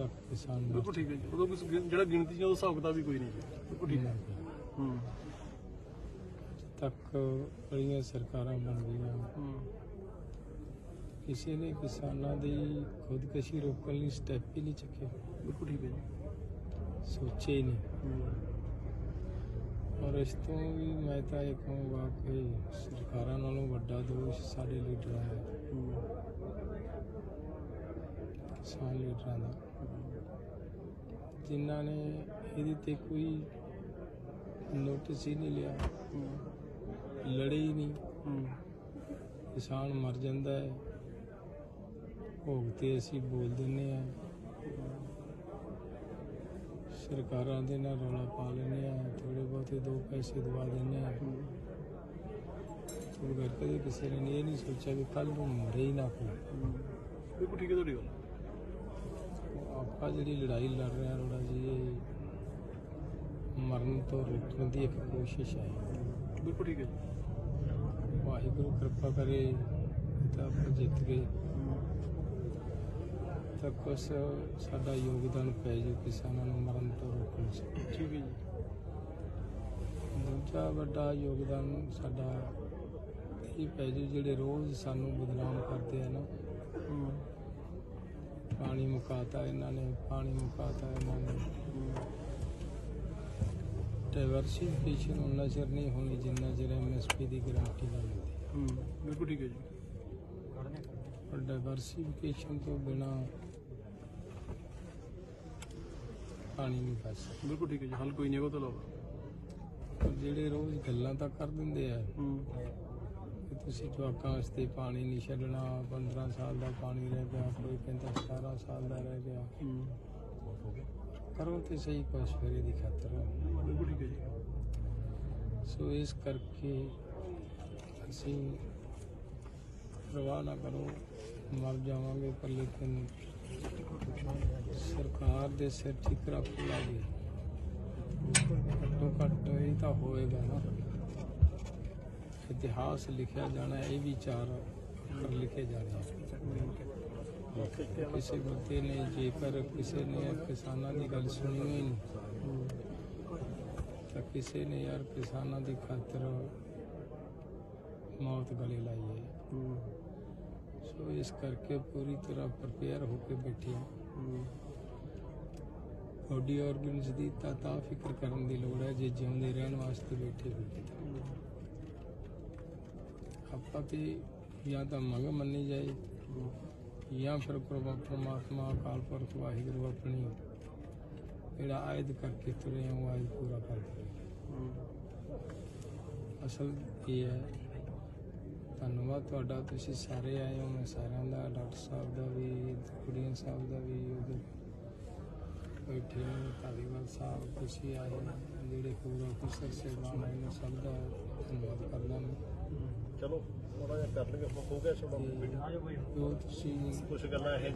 ਲੱਖ ਕਿਸਾਨ ਮਰ ਬਿਲਕੁਲ ਠੀਕ ਹੈ ਜੀ। ਉਦੋਂ ਕੁਛ ਗਿਣ- ਜਿਹੜਾ ਗਿਣਤੀ ਸੀ ਉਹਦਾ ਹਿਸਾਬ ਕਿਤਾਬ ਵੀ ਕੋਈ ਨਹੀਂ ਜੀ ਬਿਲਕੁਲ ਠੀਕ ਹੈ। ਹੂੰ। ਤੱਕ ਬੜੀਆਂ ਸਰਕਾਰਾਂ ਬਣ ਗਈਆਂ ਹੂੰ। ਕਿਸੇ ਨੇ ਕਿਸਾਨਾਂ ਦੀ ਖੁਦਕਸ਼ੀ ਰੋਕਣ ਲਈ ਸਟੈਪ ਹੀ ਨਹੀਂ ਚੱਕਿਆ ਬਿਲਕੁਲ ਠੀਕ ਹੈ ਜੀ। ਸੋਚਿਆ ਹੀ ਨਹੀਂ। ਹੂੰ। ਔਰ ਇਸ ਤੋਂ ਵੀ ਮੈਂ ਤਾਂ ਇਹ ਕਹੂੰਗਾ ਕਿ ਸਰਕਾਰਾਂ ਨਾਲੋਂ ਵੱਡਾ ਦੋਸ਼ ਸਾਡੇ ਲੀਡਰਾਂ ਦਾ ਹੂੰ। ਕਿਸਾਨ ਲੀਡਰਾਂ ਦਾ। ਜਿਨ੍ਹਾਂ ਨੇ ਇਹਦੇ ਤੇ ਕੋਈ ਨੋਟਿਸ ਹੀ ਨਹੀਂ ਲਿਆ। ਲੜੇ ਹੀ ਨਹੀਂ। ਕਿਸਾਨ ਮਰ ਜਾਂਦਾ ਹੈ। ਭੋਗ ਤੇ ਅਸੀਂ ਬੋਲ ਦਿੰਨੇ ਆ ਸਰਕਾਰਾਂ ਦੇ ਨਾਲ ਰੌਲਾ ਪਾ ਲੈਂਦੇ ਆ ਥੋੜੇ ਬਹੁਤੇ ਦੋ ਪੈਸੇ ਦਵਾ ਦਿੰਦੇ ਆ ਹੂੰ ਉਹ ਗੱਲ ਕਿਸੇ ਨੇ ਇਹ ਨਹੀਂ ਸੋਚਿਆ ਕਿ ਕੱਲ ਨੂੰ ਮਰੇ ਹੀ ਨਾ ਕੋਈ। ਬਿਲਕੁਲ ਠੀਕ ਹੈ ਤੁਹਾਡੀ ਗੱਲ ਆਪਾਂ ਜਿਹੜੀ ਲੜਾਈ ਲੜ ਰਹੇ ਰੋੜਾ ਜੀ ਇਹ ਮਰਨ ਤੋਂ ਰੋਕਣ ਦੀ ਇੱਕ ਕੋਸ਼ਿਸ਼ ਹੈ। ਬਿਲਕੁਲ ਠੀਕ ਹੈ ਵਾਹਿਗੁਰੂ ਕਿਰਪਾ ਕਰੇ ਤਾਂ ਆਪਾਂ ਜਿੱਤ ਗਏ ਤਾਂ ਕੁਛ ਸਾਡਾ ਯੋਗਦਾਨ ਪੈ ਜੂ ਕਿਸਾਨਾਂ ਨੂੰ ਮਰਨ ਤੋਂ ਰੋਕਣ 'ਚ ਠੀਕ ਹੈ ਜੀ। ਦੂਜਾ ਵੱਡਾ ਯੋਗਦਾਨ ਸਾਡਾ ਇਹ ਪੈ ਜੂ ਜਿਹੜੇ ਰੋਜ਼ ਸਾਨੂੰ ਬਦਨਾਮ ਕਰਦੇ ਆ ਨਾ। ਪਾਣੀ ਮੁਕਾਤਾ ਇਹਨਾਂ ਨੇ ਪਾਣੀ ਮੁਕਾਤਾ ਇਹਨਾਂ ਨੇ। ਡਾਈਵਰਸਿਫਿਕੇਸ਼ਨ ਉਹਨਾਂ ਚਿਰ ਨਹੀਂ ਹੋਣੀ ਜਿੰਨਾ ਚਿਰ ਐਮਐਸਪੀ ਦੀ ਗਾਰੰਟੀ ਨਾ ਮਿਲਦੀ ਹੂੰ ਬਿਲਕੁਲ ਠੀਕ ਹੈ ਜੀ। ਪਰ ਡਾਈਵਰਸਿਫਿਕੇਸ਼ਨ ਤੋਂ ਬਿਨਾ ਪਾਣੀ ਨਹੀਂ ਸਕਦਾ। ਬਿਲਕੁਲ ਠੀਕ ਹੈ ਜੀ ਹੱਲ ਕੋਈ ਨਹੀਂ ਉਹ ਤੋਂ ਪਰ ਜਿਹੜੇ ਰੋਜ਼ ਗੱਲਾਂ ਤਾਂ ਕਰ ਦਿੰਦੇ ਆ ਹੂੰ। ਕਿ ਤੁਸੀਂ ਜਵਾਕਾਂ ਵਾਸਤੇ ਪਾਣੀ ਨਹੀਂ ਛੱਡਣਾ 15 ਸਾਲ ਦਾ ਪਾਣੀ ਰਹਿ ਗਿਆ, ਕੋਈ ਕਹਿੰਦਾ 17 ਸਾਲ ਦਾ ਰਹਿ ਗਿਆ। ਕਰੋ ਤੇ ਸਹੀ ਕੁਛ ਫਿਰ ਇਹਦੀ ਖਾਤਰ। ਸੋ ਇਸ ਕਰਕੇ ਅਸੀਂ ਪ੍ਰਵਾਹ ਨਾ ਕਰੋ, ਮਰ ਜਾਵਾਂਗੇ, ਪਰ ਲੇਕਿਨ ਸਰਕਾਰ ਦੇ ਸਿਰ ਠਿਕਰਾ ਫੁਲਾਗੇ ਘੱਟੋ ਘੱਟ ਇਹ ਤਾਂ ਹੋਏਗਾ ਨਾ। ਇਤਿਹਾਸ ਲਿਖਿਆ ਜਾਣਾ ਹੈ, ਇਹ ਵੀ ਚਾਰ ਅੱਖਰ ਲਿਖੇ ਜਾਣੇ ਆ। ਕਿਸੇ ਬੰਦੇ ਨੇ ਜੇਕਰ ਕਿਸੇ ਨੇ ਕਿਸਾਨਾਂ ਦੀ ਗੱਲ ਸੁਣੀ ਹੋਈ ਨਹੀਂ ਤਾਂ ਕਿਸੇ ਨੇ ਯਾਰ ਕਿਸਾਨਾਂ ਦੀ ਖਾਤਰ ਮੌਤ ਗਲੇ ਲਾਈ ਹੈ। ਸੋ ਇਸ ਕਰਕੇ ਪੂਰੀ ਤਰ੍ਹਾਂ ਪ੍ਰਪੇਅਰ ਹੋ ਕੇ ਬੈਠੇ ਹਾਂ। ਬੋਡੀ ਆਰਗਨਸ ਦੀ ਤਾਂ ਤਾਂ ਫਿਕਰ ਕਰਨ ਦੀ ਲੋੜ ਹੈ ਜੇ ਜਿਉਂਦੇ ਰਹਿਣ ਵਾਸਤੇ ਬੈਠੇ ਹੋਏ। ਆਪਾਂ ਤੇ ਜਾਂ ਤਾਂ ਮੰਗ ਮੰਨੀ ਜਾਏ ਜਾਂ ਫਿਰ ਪ੍ਰਭਾ ਪਰਮਾਤਮਾ ਅਕਾਲ ਪੁਰਖ ਵਾਹਿਗੁਰੂ ਆਪਣੀ ਜਿਹੜਾ ਆਇਦ ਕਰਕੇ ਤੁਰੇ ਹਾਂ ਉਹ ਆਇਦ ਪੂਰਾ ਕਰ ਅਸਲ ਇਹ ਹੈ ਧੰਨਵਾਦ ਤੁਹਾਡਾ ਤੁਸੀਂ ਸਾਰੇ ਆਏ ਹੋ ਮੈਂ ਸਾਰਿਆਂ ਦਾ ਡਾਕਟਰ ਸਾਹਿਬ ਦਾ ਵੀ ਕੁੜੀਆਂ ਸਾਹਿਬ ਦਾ ਵੀ ਉਹਦੇ ਬੈਠੇ ਨੇ ਧਾਲੀਵਾਲ ਸਾਹਿਬ ਤੁਸੀਂ ਆਏ ਹੋ, ਜਿਹੜੇ ਹੋਰ ਅਫਸਰ ਸੇਵਾਨ ਨੇ ਸਭ ਦਾ ਧੰਨਵਾਦ ਕਰਦਾ ਮੈਂ। ਚਲੋ ਥੋੜਾ ਜਿਹਾ ਕਰ ਲਈਏ ਆਪਾਂ ਹੋ ਗਿਆ ਛੋੜਾ ਤੇ ਤੁਸੀਂ ਕੁਝ ਗੱਲਾਂ ਇਹ